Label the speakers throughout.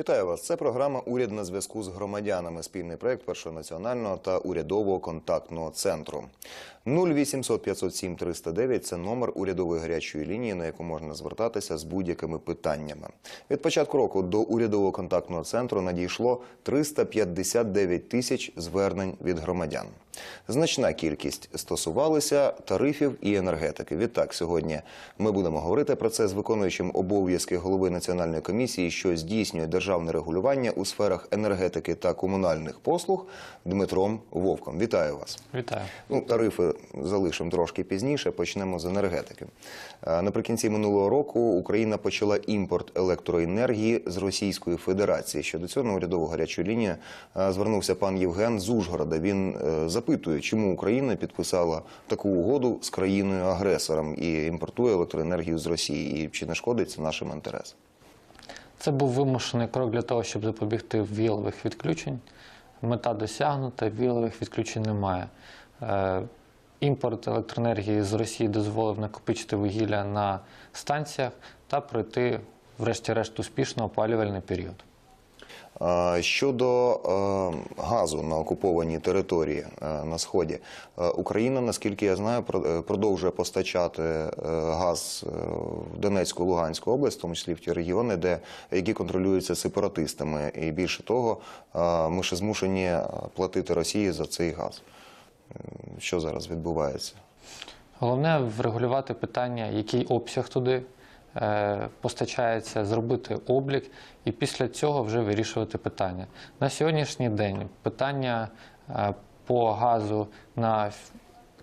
Speaker 1: Вітаю вас. Це програма Уряд на зв'язку з громадянами. Спільний проект першого національного та урядового контактного центру. 0800 507 309 – це номер урядової гарячої лінії, на яку можна звертатися з будь-якими питаннями. Від початку року до урядового контактного центру надійшло 359 тисяч звернень від громадян. Значна кількість стосувалися тарифів і енергетики. Відтак, сьогодні ми будемо говорити про це з виконуючим обов'язки голови національної комісії, що здійснює державне регулювання у сферах енергетики та комунальних послуг Дмитром Вовком. Вітаю вас.
Speaker 2: Вітаю.
Speaker 1: Ну, тарифи залишимо трошки пізніше. Почнемо з енергетики. Наприкінці минулого року Україна почала імпорт електроенергії з Російської Федерації. Щодо цього на урядову гарячу лінію звернувся пан Євген з Ужгорода. Він е, запитує, чому Україна підписала таку угоду з країною агресором і імпортує електроенергію з Росії, і чи не шкодить це нашим інтересам?
Speaker 2: Це був вимушений крок для того, щоб запобігти віялових відключень. Мета досягнута, віялових відключень немає. Е, Імпорт електроенергії з Росії дозволив накопичити вугілля на станціях та пройти, врешті-решт, успішно опалювальний період.
Speaker 1: Щодо е, газу на окупованій території е, на сході, е, Україна, наскільки я знаю, продовжує постачати газ в Донецьку, Луганську область, в тому числі в ті регіони, де які контролюються сепаратистами. І більше того, ми ще змушені платити Росії за цей газ. Що зараз відбувається?
Speaker 2: Головне врегулювати питання, який обсяг туди постачається, зробити облік і після цього вже вирішувати питання. На сьогоднішній день питання е, по газу на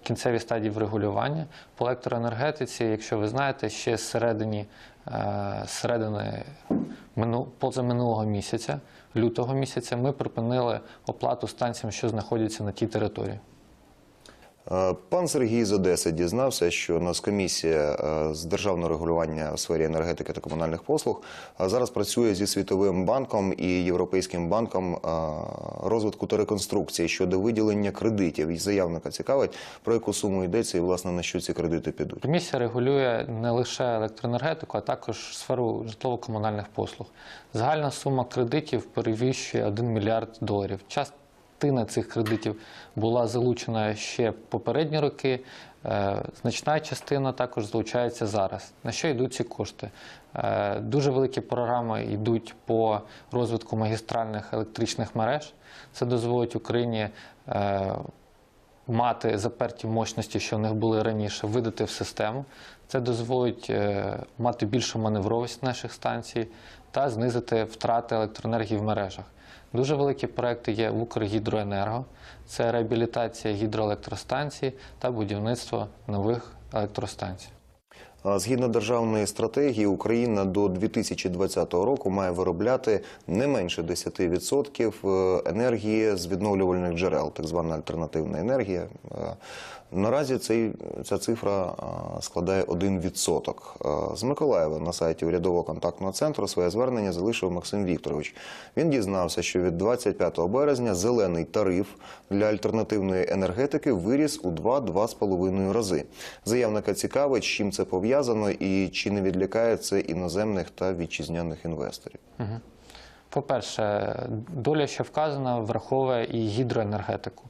Speaker 2: кінцевій стадії врегулювання по електроенергетиці, якщо ви знаєте, ще середині, е, середини позаминулого місяця, лютого місяця, ми припинили оплату станціям, що знаходяться на тій території.
Speaker 1: Е, Пан Сергій з Одеси дізнався, що Нацкомісія е, з державного регулювання у сфері енергетики та комунальних послуг е, зараз працює зі Світовим банком і Європейським банком розвитку та реконструкції щодо виділення кредитів. І заявника цікавить, про яку суму йдеться і власне на що ці кредити підуть.
Speaker 2: Комісія регулює не лише електроенергетику, а також сферу житлово-комунальних послуг. Загальна сума кредитів перевищує 1 мільярд доларів. Частина цих кредитів була залучена ще попередні роки. Е, Значна частина також залучається зараз. На що йдуть ці кошти? Е, Дуже великі програми йдуть по розвитку магістральних електричних мереж. Це дозволить Україні е, мати заперті мощності, що в них були раніше, видати в систему. Це дозволить мати більшу маневровість наших станцій та знизити втрати електроенергії в мережах. Дуже великі проекти є в Укргідроенерго. Це реабілітація гідроелектростанцій та будівництво нових електростанцій.
Speaker 1: Згідно державної стратегії, Україна до 2020 року має виробляти не менше 10% енергії з відновлювальних джерел, так звана альтернативна енергія. Наразі цей, ця цифра складає 1%. Е, З Миколаєва на сайті урядового контактного центру своє звернення залишив Максим Вікторович. Він дізнався, що від 25 березня зелений тариф для альтернативної енергетики виріс у 2-2,5 рази. Заявника цікавить, з чим це пов'язано і чи не відлякає це іноземних та вітчизняних інвесторів.
Speaker 2: По-перше, доля, що вказана, враховує і гідроенергетику.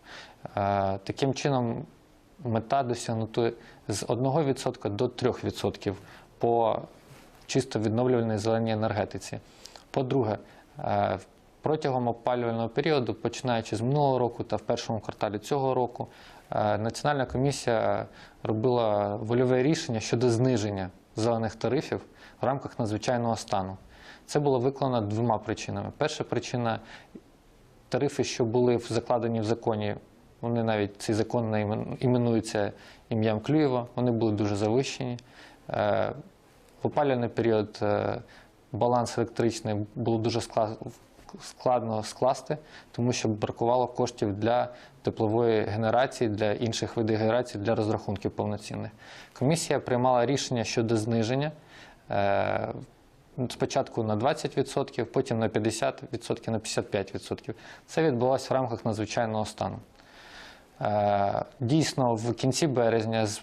Speaker 2: Е, Таким чином, мета досягнути з 1% до 3% по чисто відновлювальній зеленій енергетиці. По-друге, е, протягом опалювального періоду, починаючи з минулого року та в першому кварталі цього року, е, Національна комісія робила вольове рішення щодо зниження зелених тарифів в рамках надзвичайного стану. Це було виконано двома причинами. Перша причина тарифи, що були закладені в законі, вони навіть цей закон іменується ім'ям Клюєва, вони були дуже завищені. Е, В опалювальний період е, баланс електричний було дуже складно скласти, тому що бракувало коштів для теплової генерації, для інших видів генерації, для розрахунків повноцінних. Комісія приймала рішення щодо зниження. е, Спочатку на 20%, потім на 50%, на 55%. Це відбулося в рамках надзвичайного стану. Е, Дійсно, в кінці березня, з-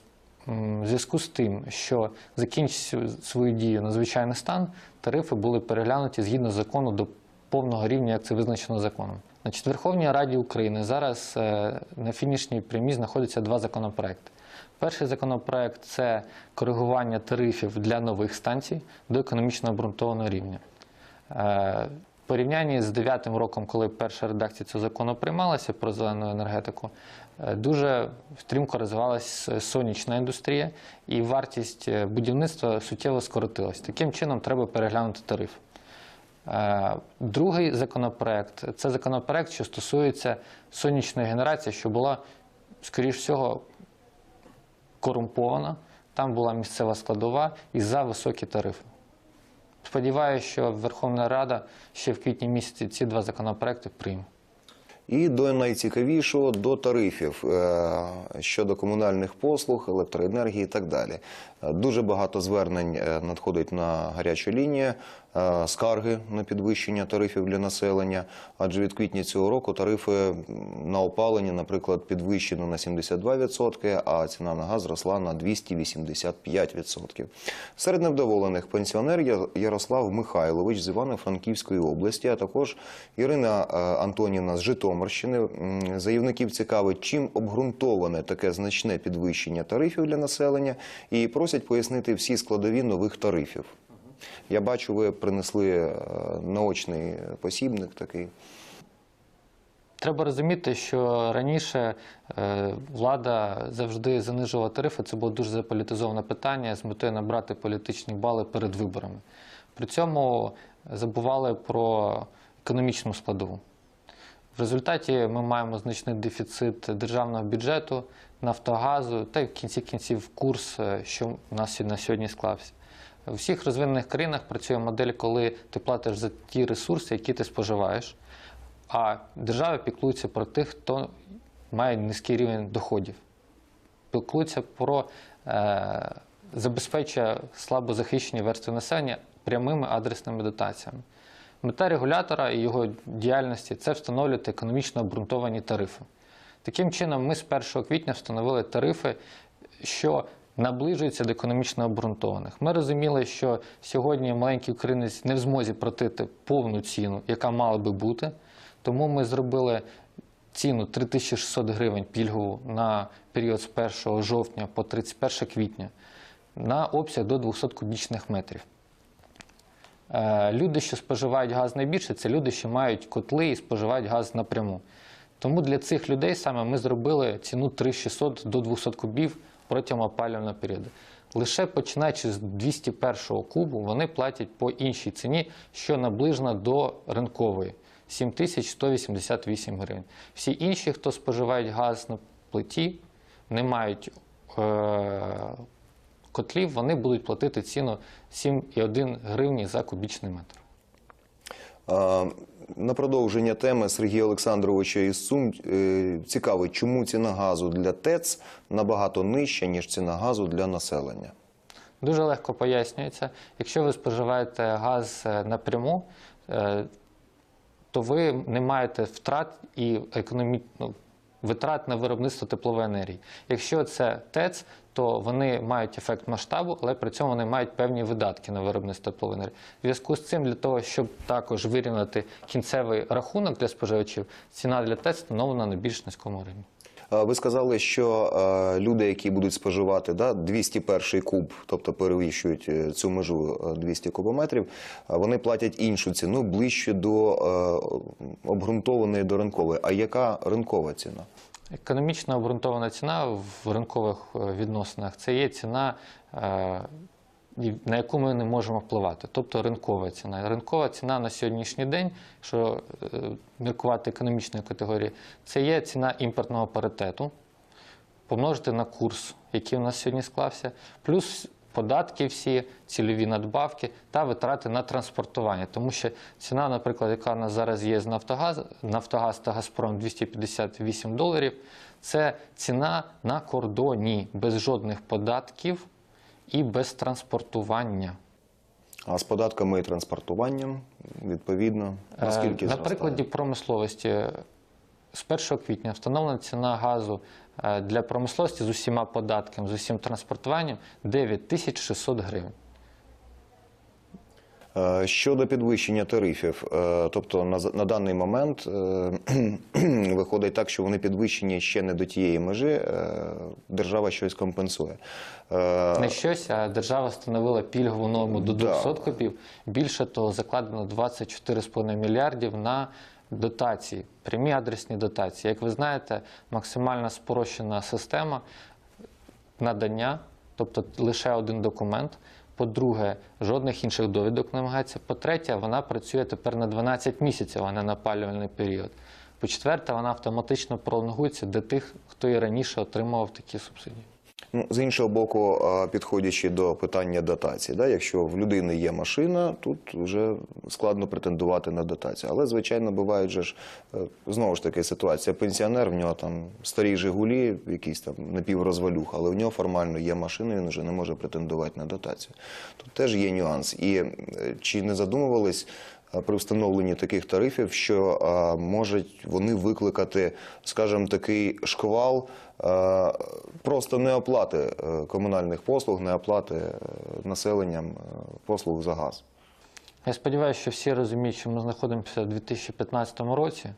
Speaker 2: зв'язку з тим, що закінчив свою дію надзвичайний стан, тарифи були переглянуті згідно закону до повного рівня, як це визначено законом. Значить, в Верховній Раді України зараз е, на фінішній прямій знаходяться два законопроекти. Перший законопроект це коригування тарифів для нових станцій до економічно обґрунтованого рівня. Порівнянні з 9 роком, коли перша редакція цього закону приймалася про зелену енергетику, е, дуже стрімко розвивалася сонячна індустрія, і вартість е, будівництва суттєво скоротилась. Таким чином, треба переглянути тариф. Е, Другий законопроект це законопроект, що стосується сонячної генерації, що була, скоріш всього, корумпована. Там була місцева складова і за високі тарифи. Сподіваюся, що Верховна Рада ще в квітні місяці ці два законопроекти прийме.
Speaker 1: І до найцікавішого до тарифів е, щодо комунальних послуг, електроенергії і так далі. Е, Дуже багато звернень е, надходить на гарячу лінію, скарги на підвищення тарифів для населення. Адже від квітня цього року тарифи на опалення, наприклад, підвищено на 72%, а ціна на газ зросла на 285%. Серед невдоволених пенсіонер Ярослав Михайлович з Івано-Франківської області, а також Ірина е, Антонівна з Житомирщини. Заявників цікавить, чим обґрунтоване таке значне підвищення тарифів для населення, і просять пояснити всі складові нових тарифів. Я бачу, ви принесли е, наочний посібник такий.
Speaker 2: Треба розуміти, що раніше е, влада завжди занижувала тарифи. Це було дуже заполітизоване питання з метою набрати політичні бали перед виборами. При цьому забували про економічну складову. В результаті ми маємо значний дефіцит державного бюджету, Нафтогазу та в кінці кінців курс, е, що у нас на сьогодні склався. У всіх розвинених країнах працює модель, коли ти платиш за ті ресурси, які ти споживаєш, а держава піклується про тих, хто має низький рівень доходів. Піклується про е, забезпечує слабо захищені верстви населення прямими адресними дотаціями. Мета регулятора і його діяльності це встановлювати економічно обґрунтовані тарифи. Таким чином, ми з 1 квітня встановили тарифи, що наближуються до економічно обґрунтованих. Ми розуміли, що сьогодні маленький українець не в змозі платити повну ціну, яка мала би бути. Тому ми зробили ціну 3600 гривень пільгову на період з 1 жовтня по 31 квітня на обсяг до 200 кубічних метрів. Е, Люди, що споживають газ найбільше, це люди, що мають котли і споживають газ напряму. Тому для цих людей саме ми зробили ціну 3600 до 200 кубів протягом опалювального періоду. Лише починаючи з 201 кубу, вони платять по іншій ціні, що наближена до ринкової 7188 гривень. Всі інші, хто споживають газ на плиті, не мають е- котлів, вони будуть платити ціну 7,1 гривні за кубічний метр.
Speaker 1: На продовження теми Сергія Олександровича із Сум е, цікавить, чому ціна газу для ТЕЦ набагато нижча, ніж ціна газу для населення.
Speaker 2: Дуже легко пояснюється. Якщо ви споживаєте газ е, напряму, е, то ви не маєте втрат і економі... витрат на виробництво теплової енергії. Якщо це ТЕЦ, то вони мають ефект масштабу, але при цьому вони мають певні видатки на виробництво теплової енергії. В зв'язку з цим, для того, щоб також вирівняти кінцевий рахунок для споживачів, ціна для ТЕЦ встановлена на більш низькому рівні.
Speaker 1: А Ви сказали, що е, люди, які будуть споживати да, 201 куб, тобто перевищують е, цю межу е, 200 кубометрів, вони платять іншу ціну ближче до е, обґрунтованої до ринкової. А яка ринкова ціна?
Speaker 2: Економічно обґрунтована ціна в ринкових е, відносинах це є ціна, е, на яку ми не можемо впливати, тобто ринкова ціна. Ринкова ціна на сьогоднішній день, що е, міркувати економічної категорії, це є ціна імпортного паритету, помножити на курс, який у нас сьогодні склався, плюс податки всі, цільові надбавки та витрати на транспортування. Тому що ціна, наприклад, яка у нас зараз є з Нафтогаз, Нафтогаз та Газпром 258 доларів, це ціна на кордоні без жодних податків і без транспортування.
Speaker 1: А з податками і транспортуванням, відповідно,
Speaker 2: Е,
Speaker 1: наскільки
Speaker 2: На прикладі промисловості з 1 квітня встановлена ціна газу е, для промисловості з усіма податками, з усім транспортуванням 9600 гривень.
Speaker 1: Е, Щодо підвищення тарифів, е, тобто на, на даний момент е, виходить так, що вони підвищені ще не до тієї межі, держава щось компенсує.
Speaker 2: Не щось, а держава встановила пільгову норму до
Speaker 1: Да.
Speaker 2: 200 копів. Більше того, закладено 24,5 мільярдів на дотації, прямі адресні дотації. Як ви знаєте, максимально спрощена система надання, тобто лише один документ. По-друге, жодних інших довідок не вимагається. По-третє, вона працює тепер на 12 місяців, а не на опалювальний період. По-четверте, вона автоматично пролонгується для тих, хто і раніше отримував такі субсидії.
Speaker 1: Ну, з іншого боку, підходячи до питання дотації, да, якщо в людини є машина, тут вже складно претендувати на дотацію. Але, звичайно, бувають же ж е, знову ж таки ситуація. Пенсіонер, в нього там старі Жигулі, якісь там напіврозвалюх, але в нього формально є машина, він вже не може претендувати на дотацію. Тут теж є нюанс. І е, чи не задумувались при встановленні таких тарифів, що е, можуть вони викликати, скажімо, такий шквал е, просто неоплати е, комунальних послуг, неоплати е, населенням е, послуг за газ.
Speaker 2: Я сподіваюся, що всі розуміють, що ми знаходимося у 2015 році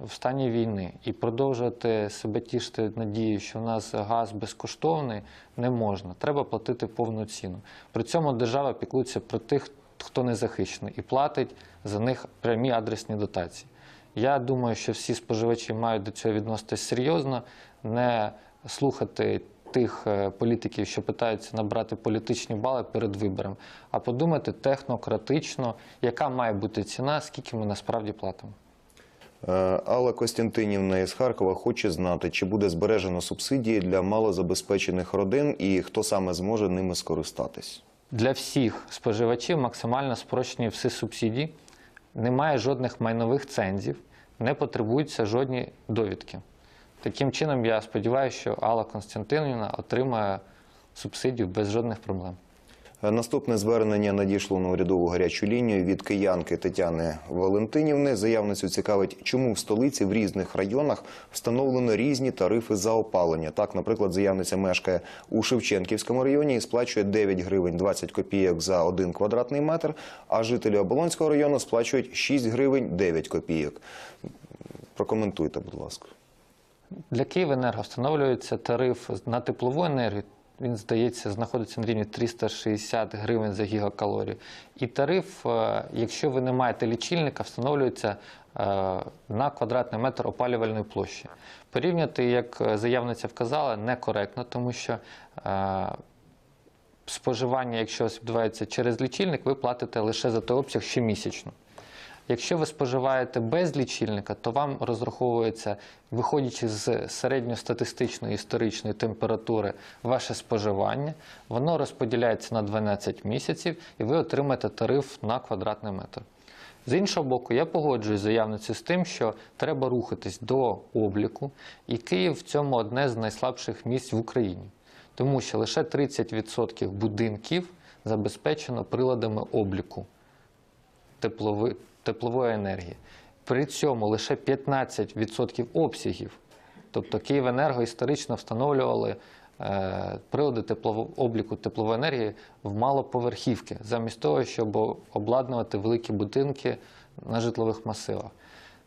Speaker 2: в стані війни і продовжувати себе тішити надією, що в нас газ безкоштовний, не можна. Треба платити повну ціну. При цьому держава піклується про тих, хто не захищений, і платить за них прямі адресні дотації. Я думаю, що всі споживачі мають до цього відноситись серйозно, не слухати тих е, політиків, що питаються набрати політичні бали перед вибором, а подумати технократично, яка має бути ціна, скільки ми насправді платимо.
Speaker 1: Е, Алла Костянтинівна із Харкова хоче знати, чи буде збережено субсидії для малозабезпечених родин і хто саме зможе ними скористатись.
Speaker 2: Для всіх споживачів максимально спрощені всі субсидії, немає жодних майнових цензів, не потребуються жодні довідки. Таким чином, я сподіваюся, що Алла Константинівна отримає субсидію без жодних проблем.
Speaker 1: Е, Наступне звернення надійшло на урядову гарячу лінію від киянки Тетяни Валентинівни. Заявницю цікавить, чому в столиці в різних районах встановлено різні тарифи за опалення. Так, наприклад, заявниця мешкає у Шевченківському районі і сплачує 9 гривень 20 копійок за один квадратний метр, а жителі Оболонського району сплачують 6 гривень 9 копійок. Прокоментуйте, будь ласка.
Speaker 2: Для Київенерго встановлюється тариф на теплову енергію. Він, здається, знаходиться на рівні 360 гривень за гігакалорію. І тариф, е, якщо ви не маєте лічильника, встановлюється е, на квадратний метр опалювальної площі. Порівняти, як е, заявниця вказала, некоректно, тому що споживання, якщо відбувається через лічильник, ви платите лише за той обсяг щомісячно. Якщо ви споживаєте без лічильника, то вам розраховується, виходячи з середньостатистичної історичної температури, ваше споживання, воно розподіляється на 12 місяців і ви отримаєте тариф на квадратний метр. З іншого боку, я погоджуюсь з заявницею з тим, що треба рухатись до обліку, і Київ в цьому одне з найслабших місць в Україні, тому що лише 30% будинків забезпечено приладами обліку теплови, теплової енергії. При цьому лише 15% обсягів. Тобто Київенерго історично встановлювали е, прилади теплово- обліку теплової енергії в малоповерхівки, замість того, щоб обладнувати великі будинки на житлових масивах.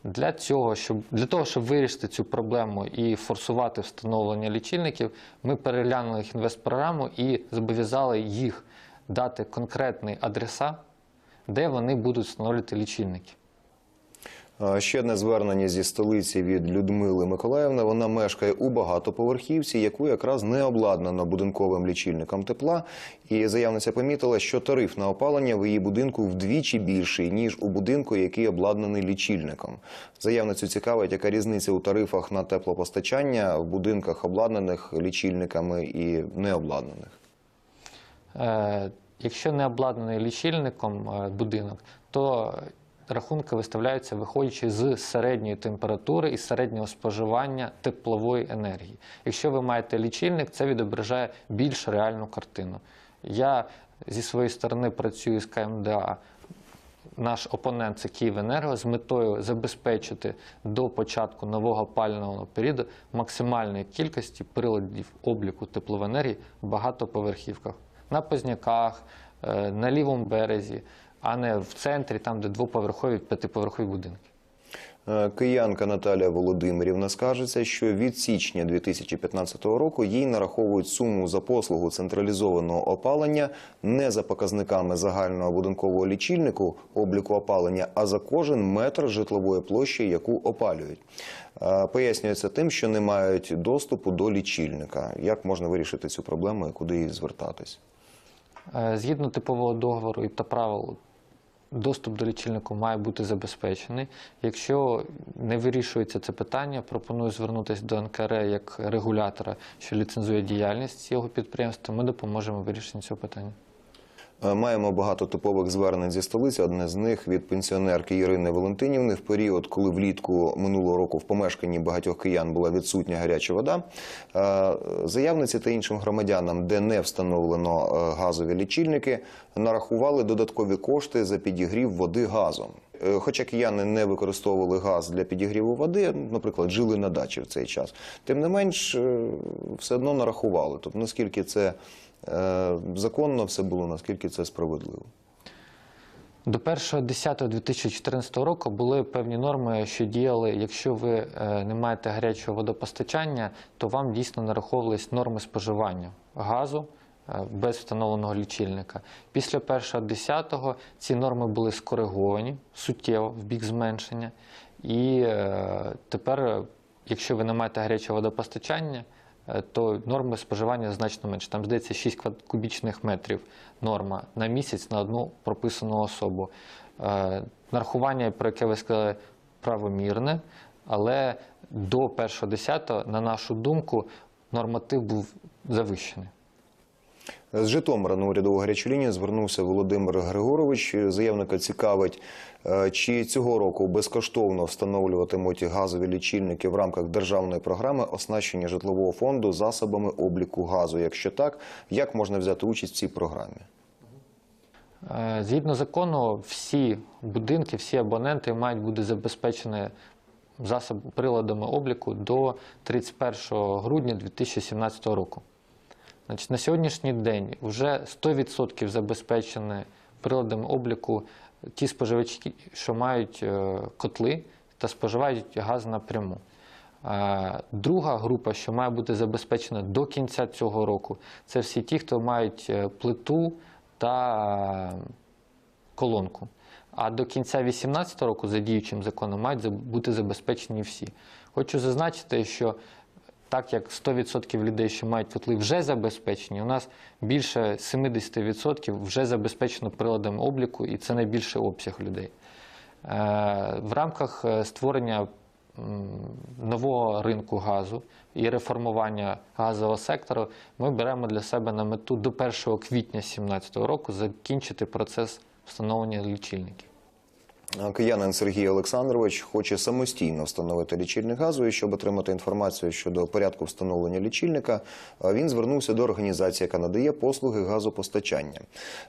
Speaker 2: Для цього, щоб для того, щоб вирішити цю проблему і форсувати встановлення лічильників, ми переглянули їх інвестпрограму і зобов'язали їх дати конкретні адреса, де вони будуть встановлювати лічильники.
Speaker 1: Ще одне звернення зі столиці від Людмили Миколаївни. Вона мешкає у багатоповерхівці, яку якраз не обладнано будинковим лічильником тепла. І заявниця помітила, що тариф на опалення в її будинку вдвічі більший ніж у будинку, який обладнаний лічильником. Заявницю цікавить, яка різниця у тарифах на теплопостачання в будинках, обладнаних лічильниками і необладнаних.
Speaker 2: Якщо не обладнаний лічильником е, будинок, то рахунки виставляються виходячи з середньої температури і середнього споживання теплової енергії. Якщо ви маєте лічильник, це відображає більш реальну картину. Я зі своєї сторони працюю з КМДА. Наш опонент це Київенерго з метою забезпечити до початку нового опалювального періоду максимальної кількості приладів обліку теплової енергії в багатоповерхівках на Позняках, е, на лівому березі, а не в центрі, там, де двоповерхові, п'ятиповерхові будинки.
Speaker 1: Е, Киянка Наталія Володимирівна скажеться, що від січня 2015 року їй нараховують суму за послугу централізованого опалення не за показниками загального будинкового лічильнику обліку опалення, а за кожен метр житлової площі, яку опалюють. Е, Пояснюється тим, що не мають доступу до лічильника. Як можна вирішити цю проблему і куди їй звертатись?
Speaker 2: Е, Згідно типового договору і та правил, доступ до лічильнику має бути забезпечений. Якщо не вирішується це питання, пропоную звернутися до НКРЕ як регулятора, що ліцензує діяльність цього підприємства. Ми допоможемо вирішенню цього питання.
Speaker 1: Е, Маємо багато типових звернень зі столиці. Одне з них від пенсіонерки Ірини Валентинівни. В період, коли влітку минулого року в помешканні багатьох киян була відсутня гаряча вода, е, заявниці та іншим громадянам, де не встановлено е, газові лічильники, нарахували додаткові кошти за підігрів води газом. Е, Хоча кияни не використовували газ для підігріву води, наприклад, жили на дачі в цей час, тим не менш е, все одно нарахували. Тобто, наскільки це е, законно все було, наскільки це справедливо.
Speaker 2: До 1.10.2014 року були певні норми, що діяли, якщо ви не маєте гарячого водопостачання, то вам дійсно нараховувались норми споживання газу без встановленого лічильника. Після 1.10 ці норми були скориговані суттєво в бік зменшення. І е, тепер, е, якщо ви не маєте гарячого водопостачання, е, то норми споживання значно менше. Там здається 6 кубічних метрів норма на місяць на одну прописану особу. Е, Нарахування, про яке ви сказали, правомірне, але до 1.10, на нашу думку, норматив був завищений.
Speaker 1: З Житомира на урядову гарячу лінію звернувся Володимир Григорович. Заявника цікавить, е, чи цього року безкоштовно встановлюватимуть газові лічильники в рамках державної програми оснащення житлового фонду засобами обліку газу. Якщо так, як можна взяти участь в цій програмі?
Speaker 2: Е, Згідно закону, всі будинки, всі абоненти мають бути забезпечені засоб приладами обліку до 31 грудня 2017 року. Значить, на сьогоднішній день вже 100% забезпечені приладами обліку ті споживачі, що мають е, котли та споживають газ напряму. Е, Друга група, що має бути забезпечена до кінця цього року, це всі ті, хто мають е, плиту та колонку. А до кінця 2018 року, за діючим законом, мають бути забезпечені всі. Хочу зазначити, що так як 100% людей, що мають котли, вже забезпечені, у нас більше 70% вже забезпечено приладами обліку, і це найбільший обсяг людей. Е, В рамках е, створення нового ринку газу і реформування газового сектору ми беремо для себе на мету до 1 квітня 2017 року закінчити процес встановлення лічильників.
Speaker 1: Киянин Сергій Олександрович хоче самостійно встановити лічильник газу. І щоб отримати інформацію щодо порядку встановлення лічильника, е, він звернувся до організації, яка надає послуги газопостачання.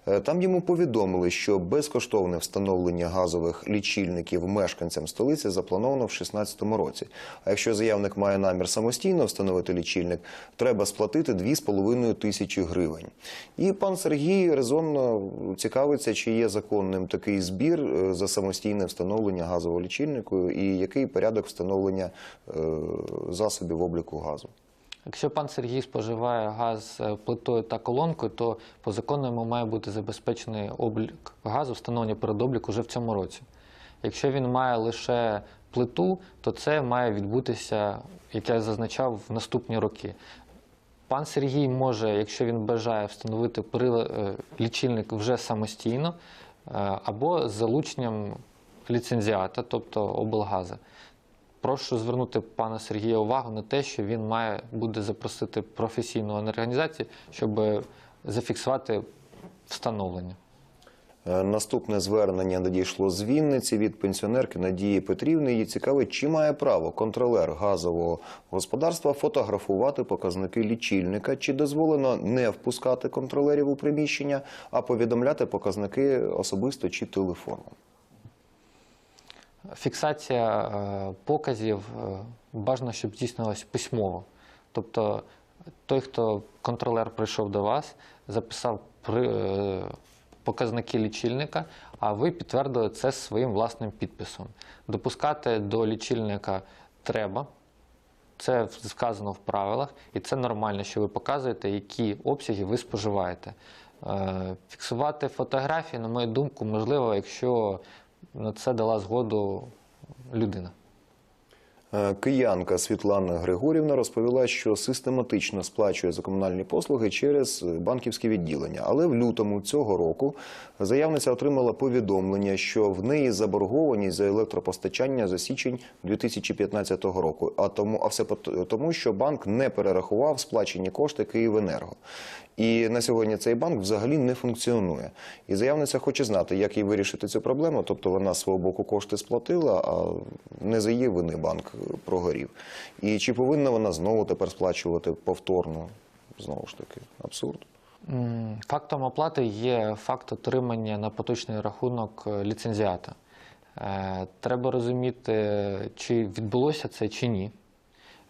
Speaker 1: Е, Там йому повідомили, що безкоштовне встановлення газових лічильників мешканцям столиці заплановано в 2016 році. А якщо заявник має намір самостійно встановити лічильник, треба сплатити 2,5 тисячі гривень. І пан Сергій резонно цікавиться, чи є законним такий збір е, за самостійне встановлення газового лічильнику і який порядок встановлення е, засобів обліку газу.
Speaker 2: Якщо пан Сергій споживає газ е, плитою та колонкою, то по закону йому має бути забезпечений облік газу, встановлення передобліку вже в цьому році. Якщо він має лише плиту, то це має відбутися, як я зазначав, в наступні роки. Пан Сергій може, якщо він бажає встановити е, лічильник вже самостійно або з залученням ліцензіата, тобто облгаза. Прошу звернути пана Сергія увагу на те, що він має буде запросити професійну організацію, щоб зафіксувати встановлення.
Speaker 1: Е, Наступне звернення надійшло з Вінниці від пенсіонерки Надії Петрівни. Її цікавить, чи має право контролер газового господарства фотографувати показники лічильника, чи дозволено не впускати контролерів у приміщення, а повідомляти показники особисто чи телефоном.
Speaker 2: Фіксація е, показів е, бажано, щоб здійснилась письмово. Тобто той, хто контролер прийшов до вас, записав показники лічильника, а ви підтвердили це своїм власним підписом. Допускати до лічильника треба. Це сказано в правилах, і це нормально, що ви показуєте, які обсяги ви споживаєте. Е, Фіксувати фотографії, на мою думку, можливо, якщо на це дала згоду людина.
Speaker 1: Е, Киянка Світлана Григорівна розповіла, що систематично сплачує за комунальні послуги через банківські відділення. Але в лютому цього року заявниця отримала повідомлення, що в неї заборгованість за електропостачання за січень 2015 року. А тому, а все тому, що банк не перерахував сплачені кошти Київенерго. І на сьогодні цей банк взагалі не функціонує. І заявниця хоче знати, як їй вирішити цю проблему. Тобто вона з свого боку кошти сплатила, а не за її вини банк прогорів. І чи повинна вона знову тепер сплачувати повторно? Знову ж таки, абсурд.
Speaker 2: Фактом оплати є факт отримання на поточний рахунок е, ліцензіата. Е, Треба розуміти, чи відбулося це чи ні.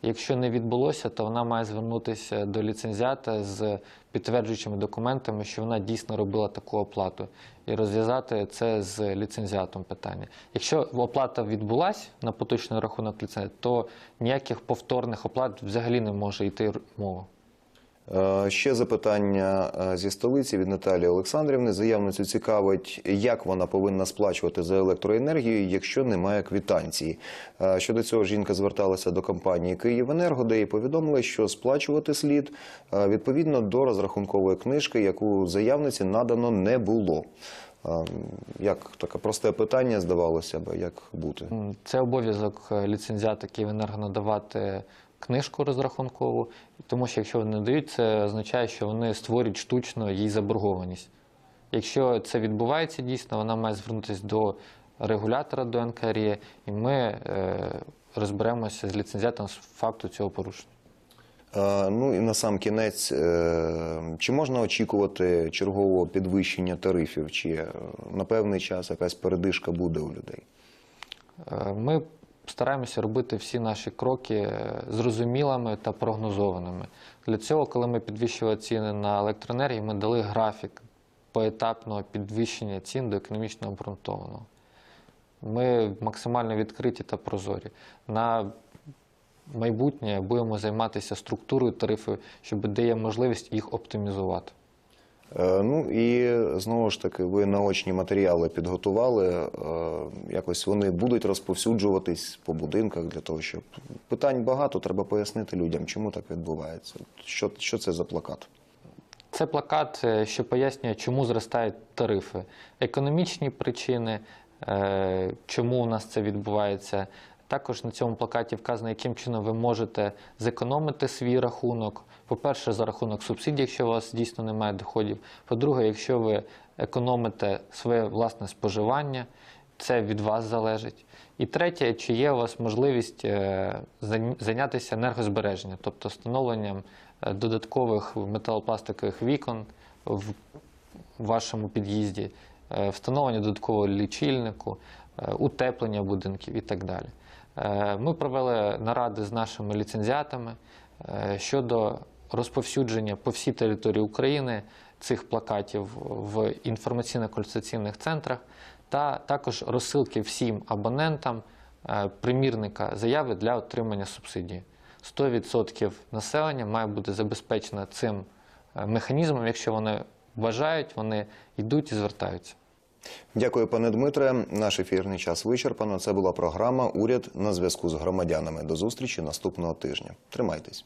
Speaker 2: Якщо не відбулося, то вона має звернутися до ліцензіата з підтверджуючими документами, що вона дійсно робила таку оплату, і розв'язати це з ліцензіатом питання. Якщо оплата відбулася на поточний рахунок ліцензії, то ніяких повторних оплат взагалі не може йти мова.
Speaker 1: Е, Ще запитання е, зі столиці від Наталії Олександрівни. Заявницю цікавить, як вона повинна сплачувати за електроенергію, якщо немає квитанції. Е, Щодо цього жінка зверталася до компанії «Київенерго», де їй повідомили, що сплачувати слід відповідно до розрахункової книжки, яку заявниці надано не було. Як таке просте питання здавалося б, як бути?
Speaker 2: Це обов'язок ліцензіата Київенерго надавати книжку розрахункову, тому що якщо вони не дають, це означає, що вони створюють штучно їй заборгованість. Якщо це відбувається дійсно, вона має звернутися до регулятора до НКРЄ, і ми е, розберемося з ліцензіатом з факту цього порушення.
Speaker 1: Е, Ну і на сам кінець, е, чи можна очікувати чергового підвищення тарифів, чи е, на певний час якась передишка буде у людей?
Speaker 2: Ми стараємося робити всі наші кроки е, зрозумілими та прогнозованими. Для цього, коли ми підвищували ціни на електроенергію, ми дали графік поетапного підвищення цін до економічно обґрунтованого. Ми максимально відкриті та прозорі. На майбутнє будемо займатися структурою тарифів, щоб де є можливість їх оптимізувати.
Speaker 1: Е, Ну і знову ж таки, ви наочні матеріали підготували. е, Якось вони будуть розповсюджуватись по будинках для того, щоб питань багато, треба пояснити людям, чому так відбувається. Що, що це за плакат?
Speaker 2: Це плакат, е, що пояснює, чому зростають тарифи, економічні причини, чому у нас це відбувається. Також на цьому плакаті вказано, яким чином ви можете зекономити свій рахунок. По-перше, за рахунок субсидій, якщо у вас дійсно немає доходів. По-друге, якщо ви економите своє власне споживання, це від вас залежить. І третє, чи є у вас можливість е, зайнятися енергозбереженням, тобто встановленням е, додаткових металопластикових вікон в вашому під'їзді, е, встановлення додаткового лічильнику, утеплення будинків і так далі. Е, Ми провели наради з нашими ліцензіатами е, щодо розповсюдження по всій території України цих плакатів в інформаційно-консультаційних центрах та також розсилки всім абонентам е, примірника заяви для отримання субсидії. 100% населення має бути забезпечено цим механізмом. Якщо вони бажають, вони йдуть і звертаються.
Speaker 1: Дякую, пане Дмитре. Наш ефірний час вичерпано. Це була програма Уряд на зв'язку з громадянами. До зустрічі наступного тижня. Тримайтесь.